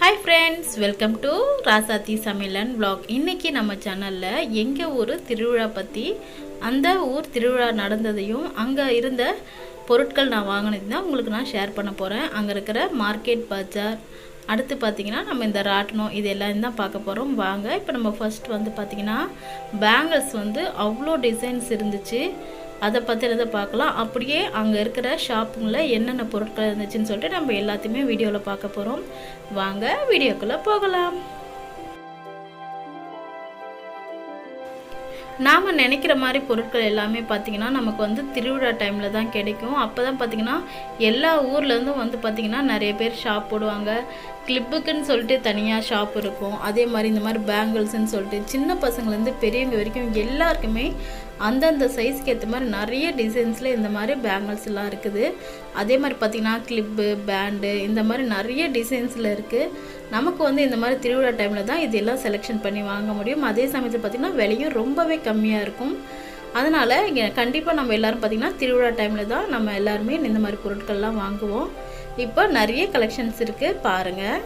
Hi friends welcome to Rasathi சமையலன் vlog இன்றைக்கி நம்ம சேனலில் எங்கள் ஊர் திருவிழா பற்றி அந்த ஊர் திருவிழா நடந்ததையும் அங்கே இருந்த பொருட்கள் நான் வாங்கினது தான் உங்களுக்கு நான் ஷேர் பண்ண போகிறேன் அங்கே இருக்கிற மார்க்கெட் பஜார் அடுத்து பார்த்தீங்கன்னா நம்ம இந்த ராட்டினம் இது எல்லாம் தான் பார்க்க போகிறோம் வாங்க இப்போ நம்ம ஃபர்ஸ்ட் வந்து பார்த்திங்கன்னா பேங்கிள்ஸ் வந்து அவ்வளோ டிசைன்ஸ் இருந்துச்சு. அதை பற்றினதை பார்க்கலாம் அப்படியே அங்கே இருக்கிற ஷாப்புங்களில் என்னென்ன பொருட்கள் இருந்துச்சுன்னு சொல்லிட்டு நம்ம எல்லாத்தையுமே வீடியோவில் பார்க்க போகிறோம் வாங்க வீடியோக்குள்ளே போகலாம். நாம் நினைக்கிற மாதிரி பொருட்கள் எல்லாமே பார்த்திங்கன்னா நமக்கு வந்து திருவிழா டைமில் தான் கிடைக்கும். அப்போ தான் பார்த்திங்கன்னா எல்லா ஊர்லேருந்தும் வந்து பார்த்திங்கன்னா நிறைய பேர் ஷாப் போடுவாங்க. கிளிப்புக்குன்னு சொல்லிட்டு தனியாக ஷாப் இருக்கும். அதே மாதிரி இந்த மாதிரி பேங்கிள்ஸ்ன்னு சொல்லிட்டு சின்ன பசங்கள்லேருந்து பெரியவங்க வரைக்கும் எல்லாருக்குமே அந்தந்த சைஸ்க்கு ஏற்ற மாதிரி நிறைய டிசைன்ஸில் இந்த மாதிரி பேங்கிள்ஸ்லாம் இருக்குது. அதே மாதிரி பார்த்திங்கன்னா கிளிப்பு பேண்டு இந்த மாதிரி நிறைய டிசைன்ஸில் இருக்குது நமக்கு வந்து இந்த மாதிரி திருவிழா டைமில் தான் இதெல்லாம் செலெக்ஷன் பண்ணி வாங்க முடியும். அதே சமயத்தில் பார்த்திங்கன்னா விலையும் ரொம்பவே கம்மியாக இருக்கும். அதனால் இங்கே கண்டிப்பாக நம்ம எல்லோரும் பார்த்திங்கன்னா திருவிழா டைமில் தான் நம்ம எல்லாருமே இந்த மாதிரி பொருட்கள்லாம் வாங்குவோம். இப்போ நிறைய கலெக்ஷன்ஸ் இருக்குது பாருங்கள்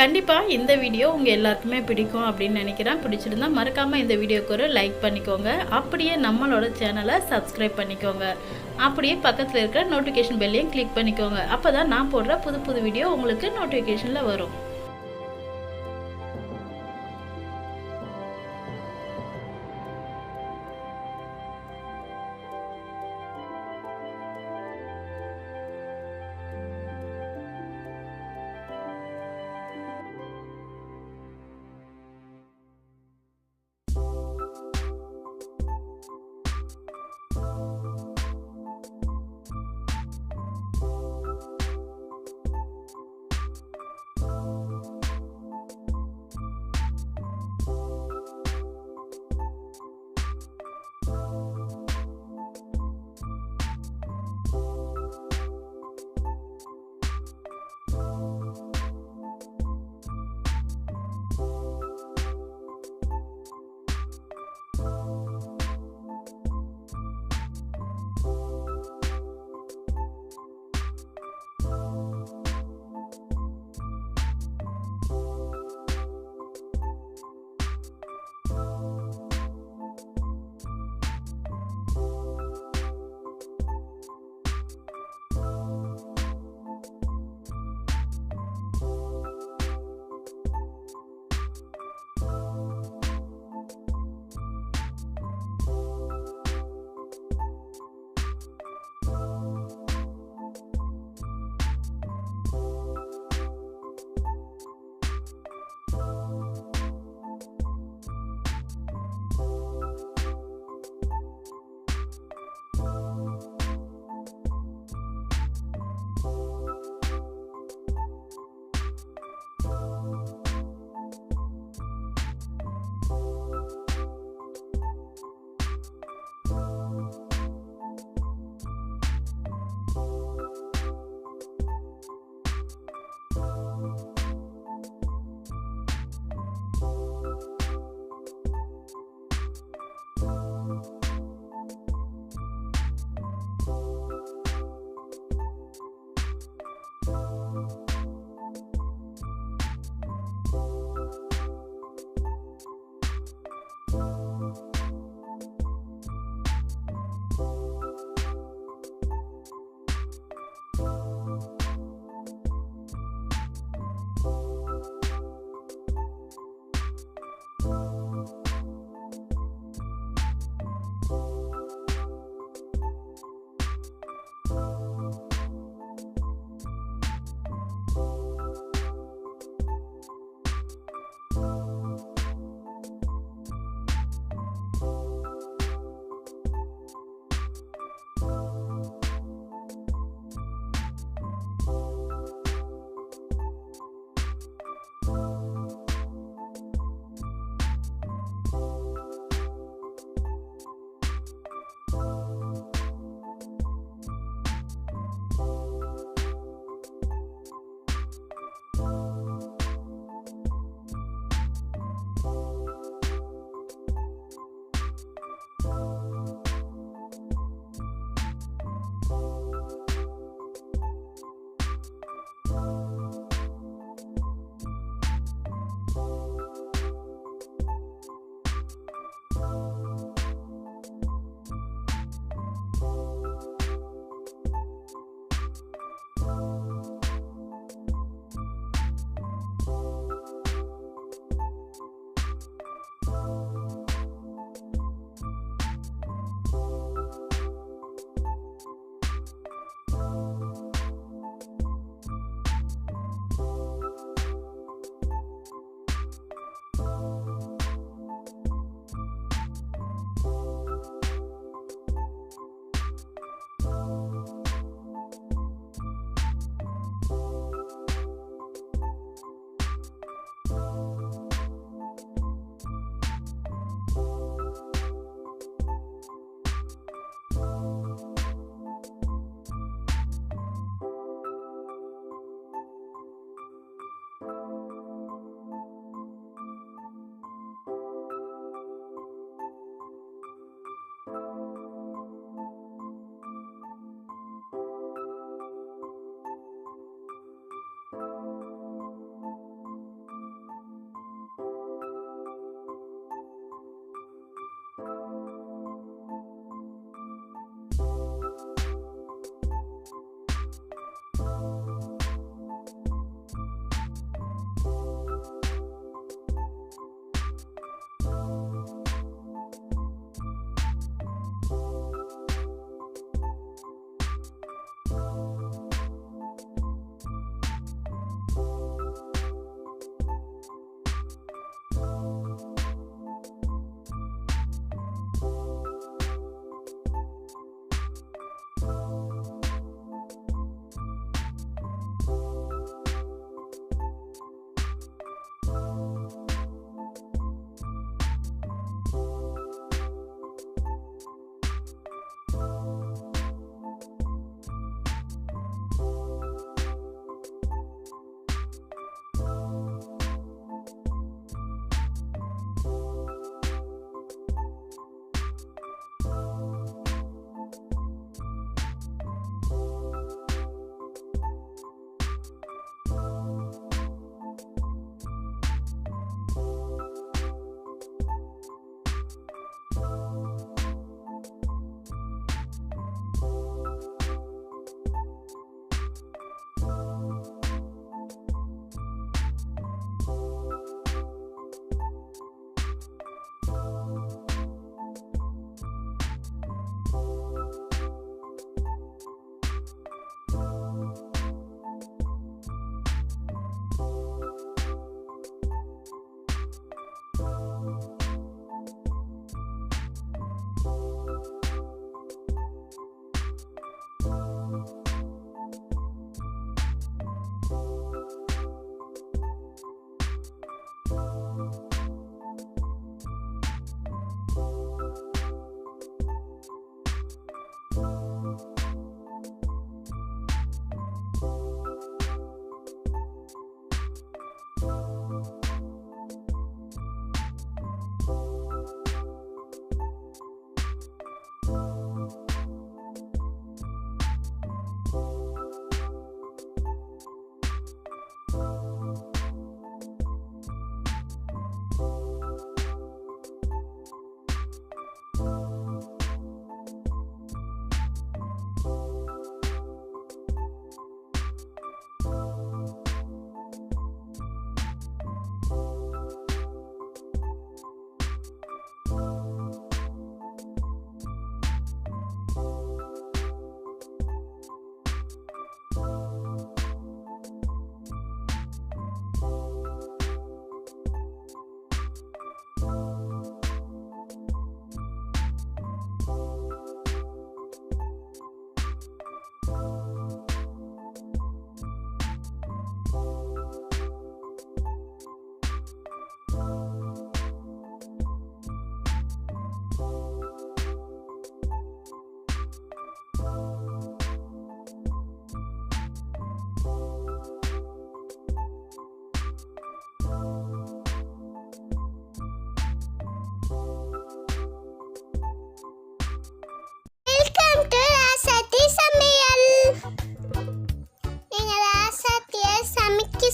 கண்டிப்பாக இந்த வீடியோ உங்கள் எல்லாருக்குமே பிடிக்கும் அப்படின்னு நினைக்கிறேன். பிடிச்சிருந்தா மறக்காமல் இந்த வீடியோக்கு ஒரு லைக் பண்ணிக்கோங்க. அப்படியே நம்மளோட சேனலை சப்ஸ்கிரைப் பண்ணிக்கோங்க. அப்படியே பக்கத்தில் இருக்கிற நோட்டிஃபிகேஷன் பெல்லையும் கிளிக் பண்ணிக்கோங்க. அப்போ தான் நான் போடுற புது புது வீடியோ உங்களுக்கு நோட்டிஃபிகேஷனில் வரும்.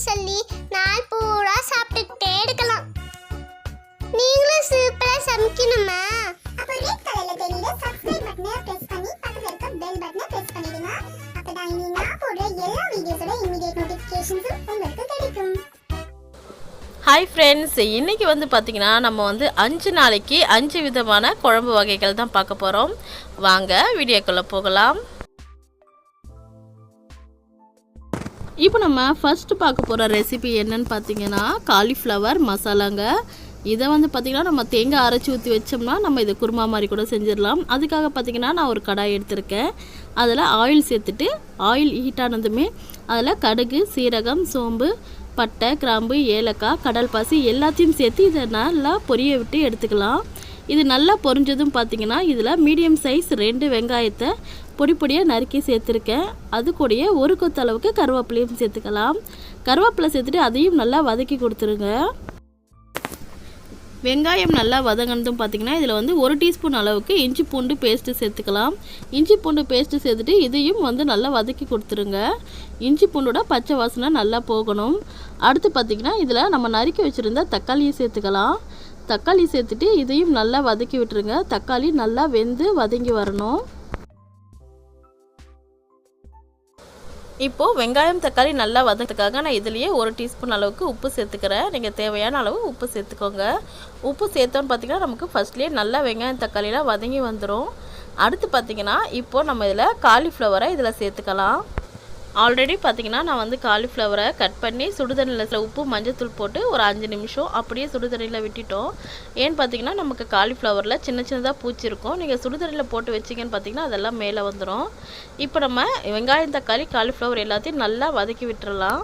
சொல்லி நாள் பூரா சாப்பிட்டுக்கிட்டே எடுக்கலாம் நீங்களும் சூப்பரா சமைக்கணுமா? அப்ப ரெட் கலர்ல தெரியுற சப்ஸ்கிரைப் பட்டனை பிரஸ் பண்ணி பக்கத்துல இருக்க பெல் பட்டனை பிரஸ் பண்ணிடுங்க. அப்பதான் இனி நான் போடுற எல்லா வீடியோஸோட இமிடியேட் நோட்டிபிகேஷன்ஸும் உங்களுக்கு கிடைக்கும். ஹாய் ஃப்ரெண்ட்ஸ் இன்றைக்கி வந்து பார்த்திங்கன்னா நம்ம வந்து அஞ்சு நாளைக்கு அஞ்சு விதமான குழம்பு வகைகள் தான் பார்க்க போகிறோம் வாங்க வீடியோக்குள்ளே போகலாம். இப்போ நம்ம ஃபஸ்ட்டு பார்க்க போகிற ரெசிபி என்னன்னு பார்த்தீங்கன்னா காலிஃப்ளவர் மசாலாங்க இதை வந்து பார்த்திங்கன்னா நம்ம தேங்காய் அரைச்சி ஊற்றி வச்சோம்னா நம்ம இதை குருமா மாதிரி கூட செஞ்சிடலாம். அதுக்காக பார்த்திங்கன்னா நான் ஒரு கடாய் எடுத்திருக்கேன். அதில் ஆயில் சேர்த்துட்டு ஆயில் ஹீட் ஆனதுமே அதில் கடுகு சீரகம் சோம்பு பட்டை கிராம்பு ஏலக்காய் கடல் பாசி எல்லாத்தையும் சேர்த்து இதை நல்லா பொரிய விட்டு எடுத்துக்கலாம். இது நல்லா பொரிஞ்சதும் பார்த்தீங்கன்னா இதில் மீடியம் சைஸ் ரெண்டு வெங்காயத்தை பொடி பொடியாக நறுக்கி சேர்த்துருக்கேன். அது கூடயே ஒரு கொத்தளவுக்கு கருவேப்பிலையும் சேர்த்துக்கலாம். கருவேப்பிலை சேர்த்துட்டு அதையும் நல்லா வதக்கி கொடுத்துருங்க. வெங்காயம் நல்லா வதங்கினதும் பார்த்தீங்கன்னா இதில் வந்து ஒரு டீஸ்பூன் அளவுக்கு இஞ்சி பூண்டு பேஸ்ட்டு சேர்த்துக்கலாம். இஞ்சி பூண்டு பேஸ்ட்டு சேர்த்துட்டு இதையும் வந்து நல்லா வதக்கி கொடுத்துருங்க. இஞ்சி பூண்டோட பச்சை வாசனை நல்லா போகணும். அடுத்து பார்த்திங்கன்னா இதில் நம்ம நறுக்கி வச்சுருந்த தக்காளியை சேர்த்துக்கலாம். தக்காளி சேர்த்துட்டு இதையும் நல்லா வதக்கி விட்டுருங்க. தக்காளி நல்லா வெந்து வதங்கி வரணும். இப்போது வெங்காயம் தக்காளி நல்லா வதக்கிறதுக்காக நான் இதுலேயே ஒரு டீஸ்பூன் அளவுக்கு உப்பு சேர்த்துக்கிறேன். நீங்கள் தேவையான அளவு உப்பு சேர்த்துக்கோங்க. உப்பு சேர்த்தோன்னு பார்த்தீங்கன்னா நமக்கு ஃபஸ்ட்லேயே நல்லா வெங்காயம் தக்காளிலாம் வதங்கி வந்துடும் அடுத்து பார்த்தீங்கன்னா இப்போது நம்ம இதில் காலிஃப்ளவரை இதில் சேர்த்துக்கலாம். ஆல்ரெடி பார்த்தீங்கன்னா நான் வந்து காலிஃப்ளவரை கட் பண்ணி சுடுதண்ணியில் உப்பு மஞ்சத்தூள் போட்டு ஒரு அஞ்சு நிமிஷம் அப்படியே சுடுதண்ணியில் விட்டுட்டோம். ஏன்னு பார்த்தீங்கன்னா நமக்கு காலிஃப்ளவரில் சின்ன சின்னதாக பூச்சி இருக்கும். நீங்கள் சுடுதண்ணியில் போட்டு வச்சிங்கன்னு பார்த்தீங்கன்னா அதெல்லாம் மேலே வந்துடும் இப்போ நம்ம வெங்காயம் தக்காளி காலிஃப்ளவர் எல்லாத்தையும் நல்லா வதக்கி விட்டுறலாம்.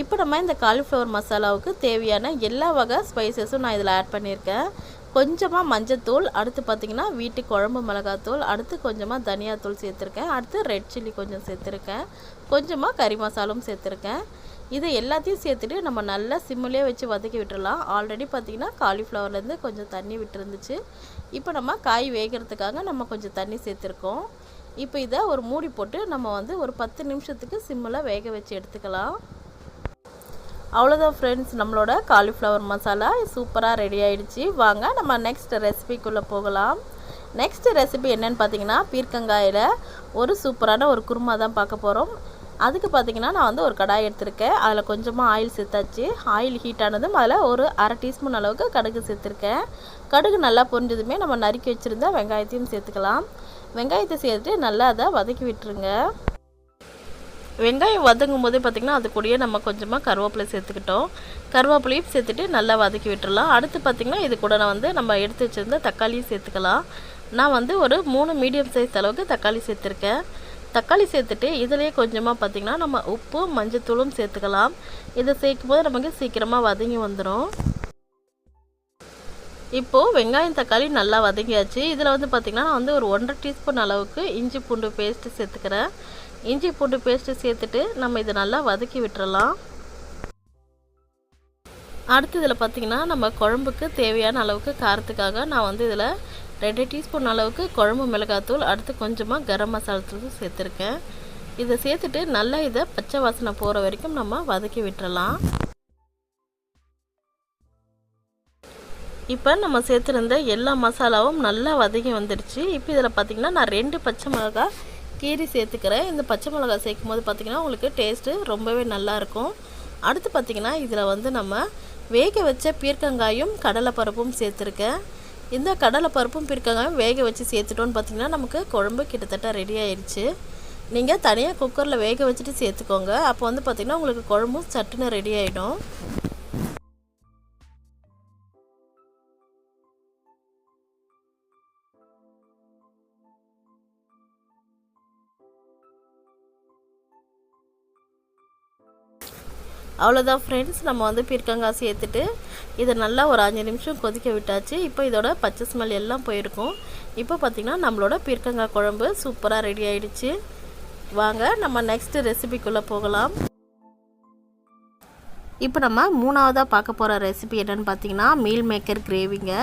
இப்போ நம்ம இந்த காலிஃப்ளவர் மசாலாவுக்கு தேவையான எல்லா வகை ஸ்பைசஸும் நான் இதில் ஆட் பண்ணியிருக்கேன். கொஞ்சமாக மஞ்சத்தூள் அடுத்து பார்த்திங்கன்னா வீட்டு குழம்பு மிளகாத்தூள் அடுத்து கொஞ்சமாக தனியாத்தூள் சேர்த்துருக்கேன். அடுத்து ரெட் சில்லி கொஞ்சம் சேர்த்துருக்கேன். கொஞ்சமாக கறி மசாலும் சேர்த்துருக்கேன். இதை எல்லாத்தையும் சேர்த்துட்டு நம்ம நல்லா சிம்மிலே வச்சு வதக்கி விட்டுடலாம் ஆல்ரெடி பார்த்திங்கன்னா காலிஃப்ளவர்லேருந்து கொஞ்சம் தண்ணி விட்டுருந்துச்சு. இப்போ நம்ம காய் வேகிறதுக்காக நம்ம கொஞ்சம் தண்ணி சேர்த்துருக்கோம். இப்போ இதை ஒரு மூடி போட்டு நம்ம வந்து ஒரு பத்து நிமிஷத்துக்கு சிம்மில் வேக வச்சு எடுத்துக்கலாம். அவ்வளோதான் ஃப்ரெண்ட்ஸ் நம்மளோட காலிஃப்ளவர் மசாலா சூப்பராக ரெடி ஆகிடுச்சி வாங்க நம்ம நெக்ஸ்ட் ரெசிபிக்குள்ளே போகலாம். நெக்ஸ்ட் ரெசிபி என்னென்னு பார்த்தீங்கன்னா பீர்க்கங்காயில் ஒரு சூப்பரான ஒரு குருமா தான் பார்க்க போகிறோம் அதுக்கு பார்த்தீங்கன்னா நான் வந்து ஒரு கடாய் எடுத்திருக்கேன். அதில் கொஞ்சமாக ஆயில் சேர்த்தாச்சு. ஆயில் ஹீட் ஆனதும் அதில் ஒரு அரை டீஸ்பூன் அளவுக்கு கடுகு சேர்த்துருக்கேன். கடுகு நல்லா பொரிஞ்சதுமே நம்ம நறுக்கி வச்சுருந்தா வெங்காயத்தையும் சேர்த்துக்கலாம். வெங்காயத்தை சேர்த்துட்டு நல்லா அதை வதக்கி விட்டுருங்க. வெங்காயம் வதங்கும் போதே பார்த்திங்கன்னா அது கூடயே நம்ம கொஞ்சமாக கருவேப்பிலை சேர்த்துக்கிட்டோம். கருவேப்பிலையும் சேர்த்துட்டு நல்லா வதக்கி விட்டுடலாம் அடுத்து பார்த்திங்கன்னா இது கூட நான் வந்து நம்ம எடுத்து வச்சுருந்த தக்காளியும் சேர்த்துக்கலாம். நான் வந்து ஒரு மூணு மீடியம் சைஸ் அளவுக்கு தக்காளி சேர்த்துருக்கேன். தக்காளி சேர்த்துட்டு இதிலேயே கொஞ்சமாக பார்த்திங்கன்னா நம்ம உப்பு மஞ்சத்தூளும் சேர்த்துக்கலாம். இதை சேர்க்கும் போது நமக்கு சீக்கிரமாக வதங்கி வந்துடும் இப்போது வெங்காயம் தக்காளி நல்லா வதங்கியாச்சு. இதில் வந்து பார்த்திங்கன்னா நான் வந்து ஒரு ஒன்றரை டீஸ்பூன் அளவுக்கு இஞ்சி பூண்டு பேஸ்ட்டு சேர்த்துக்கிறேன். இஞ்சி பூண்டு பேஸ்ட்டு சேர்த்துட்டு நம்ம இதை நல்லா வதக்கி விட்டுறலாம். அடுத்து இதில் பார்த்திங்கன்னா நம்ம குழம்புக்கு தேவையான அளவுக்கு காரத்துக்காக நான் வந்து இதில் ரெண்டு டீஸ்பூன் அளவுக்கு குழம்பு மிளகாத்தூள் அடுத்து கொஞ்சமாக கரம் மசாலா தூள் சேர்த்துருக்கேன். இதை சேர்த்துட்டு நல்லா இதை பச்சை வாசனை போகிற வரைக்கும் நம்ம வதக்கி விட்டுறலாம். இப்போ நம்ம சேர்த்துருந்த எல்லா மசாலாவும் நல்லா வதக்கி வந்துடுச்சு இப்போ இதில் பார்த்திங்கன்னா நான் ரெண்டு பச்சை மிளகாய் கீரி சேர்த்துக்கிறேன். இந்த பச்சை மிளகா சேர்க்கும் போது பார்த்திங்கன்னா உங்களுக்கு டேஸ்ட்டு ரொம்பவே நல்லாயிருக்கும் அடுத்து பார்த்திங்கன்னா இதில் வந்து நம்ம வேக வச்ச பீர்க்கங்காயும் கடலைப்பருப்பும் சேர்த்துருக்கேன். இந்த கடலைப்பருப்பும் பீர்க்கங்காயும் வேக வச்சு சேர்த்துட்டோன்னு பார்த்திங்கன்னா நமக்கு குழம்பு கிட்டத்தட்ட ரெடி ஆயிடுச்சு நீங்கள் தனியாக குக்கரில் வேக வச்சுட்டு சேர்த்துக்கோங்க. அப்போ வந்து பார்த்திங்கன்னா உங்களுக்கு குழம்பும் சட்டுன்னு ரெடி ஆகிடும் அவ்வளோதான் ஃப்ரெண்ட்ஸ் நம்ம வந்து பீர்க்கங்காய் சேர்த்துட்டு இதை நல்லா ஒரு அஞ்சு நிமிஷம் கொதிக்க விட்டாச்சு. இப்போ இதோட பச்சை ஸ்மெல் எல்லாம் போயிருக்கும். இப்போ பார்த்திங்கன்னா நம்மளோட பீர்க்கங்காய் குழம்பு சூப்பராக ரெடி ஆயிடுச்சு. வாங்க நம்ம நெக்ஸ்ட் ரெசிபிக்குள்ளே போகலாம். இப்போ நம்ம மூணாவதாக பார்க்க போகிற ரெசிபி என்னென்னு பார்த்தீங்கன்னா மீல் மேக்கர் கிரேவிங்க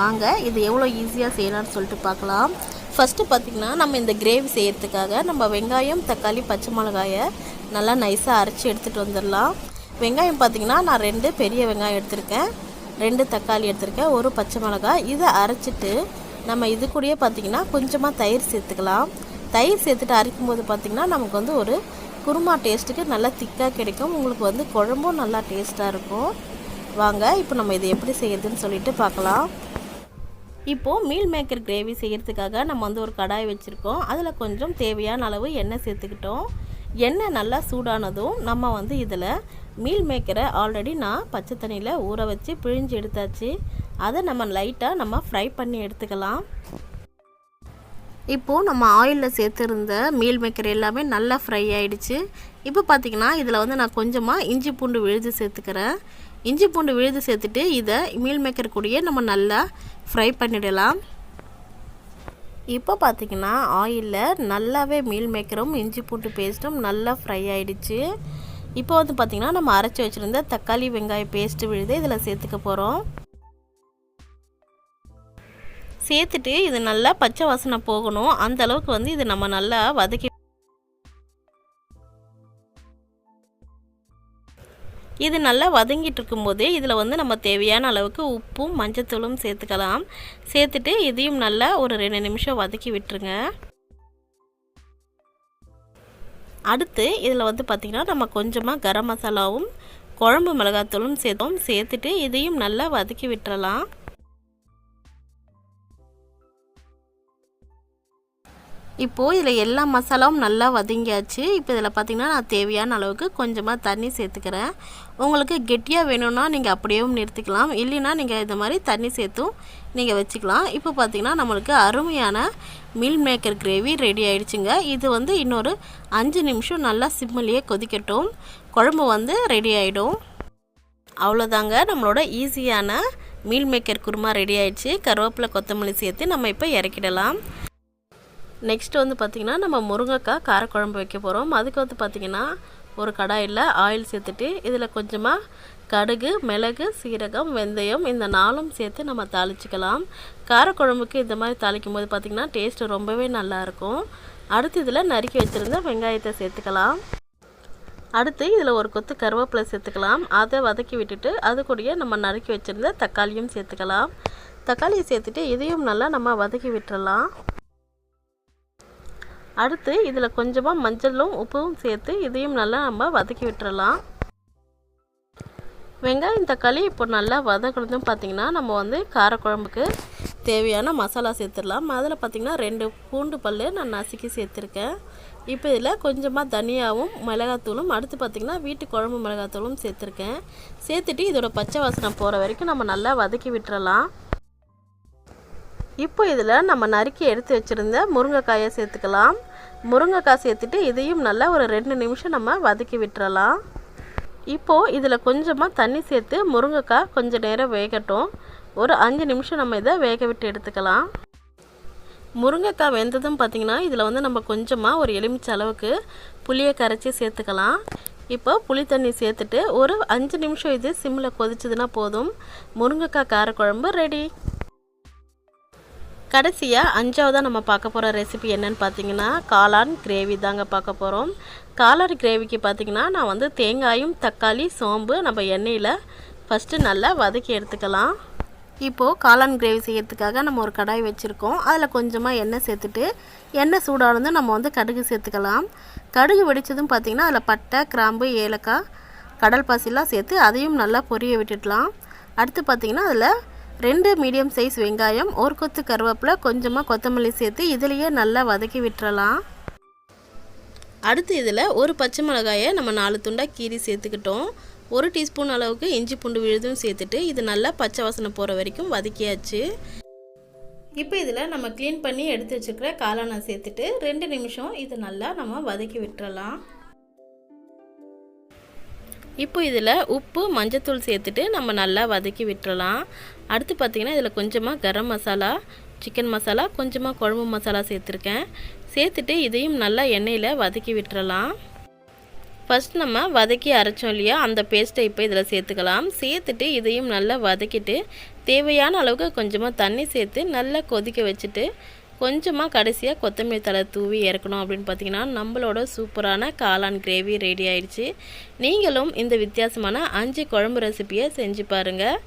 வாங்க இது எவ்வளோ ஈஸியாக செய்யலாம்னு சொல்லிட்டு பார்க்கலாம். ஃபஸ்ட்டு பார்த்திங்கன்னா நம்ம இந்த கிரேவி செய்கிறதுக்காக நம்ம வெங்காயம் தக்காளி பச்சை மிளகாயை நல்லா நைஸாக அரைச்சி எடுத்துகிட்டு வந்துடலாம். வெங்காயம் பார்த்தீங்கன்னா நான் ரெண்டு பெரிய வெங்காயம் எடுத்திருக்கேன். ரெண்டு தக்காளி எடுத்திருக்கேன் ஒரு பச்சை மிளகாய். இதை அரைச்சிட்டு நம்ம இது கூடயே பார்த்தீங்கன்னா கொஞ்சமாக தயிர் சேர்த்துக்கலாம். தயிர் சேர்த்துட்டு அரைக்கும் போது பார்த்திங்கன்னா நமக்கு வந்து ஒரு குருமா டேஸ்ட்டுக்கு நல்லா திக்காக கிடைக்கும். உங்களுக்கு வந்து குழம்பும் நல்லா டேஸ்ட்டாக இருக்கும். வாங்க இப்போ நம்ம இதை எப்படி செய்யறதுன்னு சொல்லிட்டு பார்க்கலாம். இப்போது மீல் மேக்கர் கிரேவி செய்கிறதுக்காக நம்ம வந்து ஒரு கடாய் வச்சுருக்கோம். அதில் கொஞ்சம் தேவையான அளவு எண்ணெய் சேர்த்துக்கிட்டோம். எண்ணெய் நல்லா சூடானதும் நம்ம வந்து இதில் மீல் மேக்கரை ஆல்ரெடி நான் பச்சை தண்ணியில் ஊற வச்சு பிழிஞ்சு எடுத்தாச்சு. அதை நம்ம லைட்டாக நம்ம ஃப்ரை பண்ணி எடுத்துக்கலாம். இப்போது நம்ம ஆயிலில் சேர்த்துருந்த மீல் மேக்கர் எல்லாமே நல்லா ஃப்ரை ஆகிடுச்சு இப்போ பார்த்தீங்கன்னா இதில் வந்து நான் கொஞ்சமாக இஞ்சி பூண்டு விழுது சேர்த்துக்கிறேன். இஞ்சி பூண்டு விழுது சேர்த்துட்டு இதை மீல் மேக்கர் கூடயே நம்ம நல்லா ஃப்ரை பண்ணிடலாம். இப்போ பார்த்தீங்கன்னா ஆயிலில் நல்லாவே மீல் மேக்கரும் இஞ்சி பூண்டு பேஸ்ட்டும் நல்லா ஃப்ரை ஆகிடுச்சு இப்போ வந்து பார்த்திங்கன்னா நம்ம அரைச்சி வச்சுருந்த தக்காளி வெங்காய பேஸ்ட்டு விழுது இதில் சேர்த்துக்க போகிறோம் சேர்த்துட்டு இது நல்லா பச்சை வாசனை போகணும். அந்த அளவுக்கு வந்து இது நம்ம நல்லா வதக்கி இது நல்லா வதங்கிட்டு இருக்கும்போதே இதில் வந்து நம்ம தேவையான அளவுக்கு உப்பும் மஞ்சத்தூளும் சேர்த்துக்கலாம். சேர்த்துட்டு இதையும் நல்லா ஒரு ரெண்டு நிமிஷம் வதக்கி விட்டுருங்க. அடுத்து இதில் வந்து பார்த்திங்கன்னா நம்ம கொஞ்சமாக கரம் மசாலாவும் குழம்பு மிளகாத்தூளும் சேர்த்தோம். சேர்த்துட்டு இதையும் நல்லா வதக்கி விட்டுறலாம். இப்போது இதில் எல்லா மசாலாவும் நல்லா வதங்கியாச்சு. இப்போ இதில் பார்த்திங்கன்னா நான் தேவையான அளவுக்கு கொஞ்சமாக தண்ணி சேர்த்துக்கிறேன். உங்களுக்கு கெட்டியாக வேணும்னா நீங்கள் அப்படியேவும் நிறுத்திக்கலாம். இல்லைன்னா நீங்கள் இந்த மாதிரி தண்ணி சேர்த்தும் நீங்கள் வச்சுக்கலாம். இப்போ பார்த்திங்கன்னா நம்மளுக்கு அருமையான மில் மேக்கர் கிரேவி ரெடி ஆயிடுச்சுங்க. இது வந்து இன்னொரு அஞ்சு நிமிஷம் நல்லா சிம்மிலேயே கொதிக்கட்டும். குழம்பு வந்து ரெடி ஆகிடும் அவ்வளோதாங்க நம்மளோட ஈஸியான மீல் மேக்கர் குருமா ரெடி ஆயிடுச்சு. கருவேப்பிலை கொத்தமல்லி சேர்த்து நம்ம இப்போ இறக்கிடலாம். நெக்ஸ்ட் வந்து பார்த்திங்கன்னா நம்ம முருங்கைக்காய் காரக்குழம்பு வைக்க போகிறோம் அதுக்கு வந்து பார்த்திங்கன்னா ஒரு கடாயில் ஆயில் சேர்த்துட்டு இதில் கொஞ்சமாக கடுகு மிளகு சீரகம் வெந்தயம் இந்த நாலும் சேர்த்து நம்ம தாளிச்சிக்கலாம். காரக்குழம்புக்கு இந்த மாதிரி தாளிக்கும் போது பார்த்திங்கன்னா டேஸ்ட்டு ரொம்பவே நல்லாயிருக்கும் அடுத்து இதில் நறுக்கி வச்சுருந்த வெங்காயத்தை சேர்த்துக்கலாம். அடுத்து இதில் ஒரு கொத்து கருவேப்பிலை சேர்த்துக்கலாம். அதை வதக்கி விட்டுட்டு அது கூடயே நம்ம நறுக்கி வச்சுருந்த தக்காளியும் சேர்த்துக்கலாம். தக்காளியை சேர்த்துட்டு இதையும் நல்லா நம்ம வதக்கி விட்டுடலாம் அடுத்து இதில் கொஞ்சமாக மஞ்சளும் உப்பும் சேர்த்து இதையும் நல்லா நம்ம வதக்கி விட்டுறலாம். வெங்காயம் தக்காளி இப்போ நல்லா வதக்குனதும் பார்த்திங்கன்னா நம்ம வந்து காரக்குழம்புக்கு தேவையான மசாலா சேர்த்துடலாம். அதில் பார்த்திங்கன்னா ரெண்டு பூண்டு பல் நான் நசுக்கி சேர்த்துருக்கேன். இப்போ இதில் கொஞ்சமாக தனியாவும் மிளகாத்தூளும் அடுத்து பார்த்திங்கன்னா வீட்டு குழம்பு மிளகாத்தூளும் சேர்த்துருக்கேன். சேர்த்துட்டு இதோட பச்சை வாசனை போகிற வரைக்கும் நம்ம நல்லா வதக்கி விட்டுறலாம். இப்போ இதில் நம்ம நறுக்கி எடுத்து வச்சுருந்த முருங்கைக்காயை சேர்த்துக்கலாம். முருங்கைக்காய் சேர்த்துட்டு இதையும் நல்லா ஒரு ரெண்டு நிமிஷம் நம்ம வதக்கி விட்டுறலாம். இப்போது இதில் கொஞ்சமாக தண்ணி சேர்த்து முருங்கைக்காய் கொஞ்சம் நேரம் வேகட்டும். ஒரு அஞ்சு நிமிஷம் நம்ம இதை வேக விட்டு எடுத்துக்கலாம். முருங்கைக்காய் வெந்ததும் பார்த்திங்கன்னா இதில் வந்து நம்ம கொஞ்சமாக ஒரு எலுமிச்சை அளவுக்கு புளியை கரைச்சி சேர்த்துக்கலாம். இப்போ புளி தண்ணி சேர்த்துட்டு ஒரு அஞ்சு நிமிஷம் இது சிம்மில் கொதிச்சதுன்னா போதும். முருங்கைக்காய் காரக்குழம்பு ரெடி. கடைசியாக அஞ்சாவதாக நம்ம பார்க்க போகிற ரெசிபி என்னன்னு பார்த்தீங்கன்னா காளான் கிரேவி தாங்க பார்க்க போகிறோம் காளான் கிரேவிக்கு பார்த்தீங்கன்னா நான் வந்து தேங்காயும் தக்காளி சோம்பு நம்ம எண்ணெயில் ஃபஸ்ட்டு நல்லா வதக்கி எடுத்துக்கலாம். இப்போது காளான் கிரேவி செய்யறதுக்காக நம்ம ஒரு கடாய் வச்சுருக்கோம். அதில் கொஞ்சமாக எண்ணெய் சேர்த்துட்டு எண்ணெய் சூடானது நம்ம வந்து கடுகு சேர்த்துக்கலாம். கடுகு வெடித்ததும் பார்த்திங்கன்னா அதில் பட்டை கிராம்பு ஏலக்காய் கடல் பாசிலாம் சேர்த்து அதையும் நல்லா பொரிய விட்டுடலாம். அடுத்து பார்த்திங்கன்னா அதில் ரெண்டு மீடியம் சைஸ் வெங்காயம் ஒரு கொத்து கருவேப்பிலை கொஞ்சமாக கொத்தமல்லி சேர்த்து இதுலேயே நல்லா வதக்கி விட்டுறலாம். அடுத்து இதில் ஒரு பச்சை மிளகாயை நம்ம நாலு துண்டாக கீரி சேர்த்துக்கிட்டோம். ஒரு டீஸ்பூன் அளவுக்கு இஞ்சி பூண்டு விழுதும் சேர்த்துட்டு இது நல்லா பச்சை வாசனை போகிற வரைக்கும் வதக்கியாச்சு. இப்போ இதில் நம்ம க்ளீன் பண்ணி எடுத்து வச்சுருக்கிற காளானை சேர்த்துட்டு ரெண்டு நிமிஷம் இது நல்லா நம்ம வதக்கி விட்டுறலாம். இப்போ இதில் உப்பு மஞ்சத்தூள் சேர்த்துட்டு நம்ம நல்லா வதக்கி விட்டுறலாம். அடுத்து பார்த்திங்கன்னா இதில் கொஞ்சமாக கரம் மசாலா சிக்கன் மசாலா கொஞ்சமாக குழம்பு மசாலா சேர்த்துருக்கேன். சேர்த்துட்டு இதையும் நல்லா எண்ணெயில் வதக்கி விட்டுறலாம். ஃபஸ்ட் நம்ம வதக்கி அரைச்சோம் இல்லையா அந்த பேஸ்ட்டை இப்போ இதில் சேர்த்துக்கலாம். சேர்த்துட்டு இதையும் நல்லா வதக்கிட்டு தேவையான அளவுக்கு கொஞ்சமாக தண்ணி சேர்த்து நல்லா கொதிக்க வச்சுட்டு கொஞ்சமாக கடைசியாக கொத்தமல்லி தலை தூவி இறக்கணும் அப்படின்னு பார்த்தீங்கன்னா நம்மளோட சூப்பரான காளான் கிரேவி ரெடி ஆயிடுச்சு. நீங்களும் இந்த வித்தியாசமான அஞ்சு குழம்பு ரெசிபியை செஞ்சு பாருங்கள்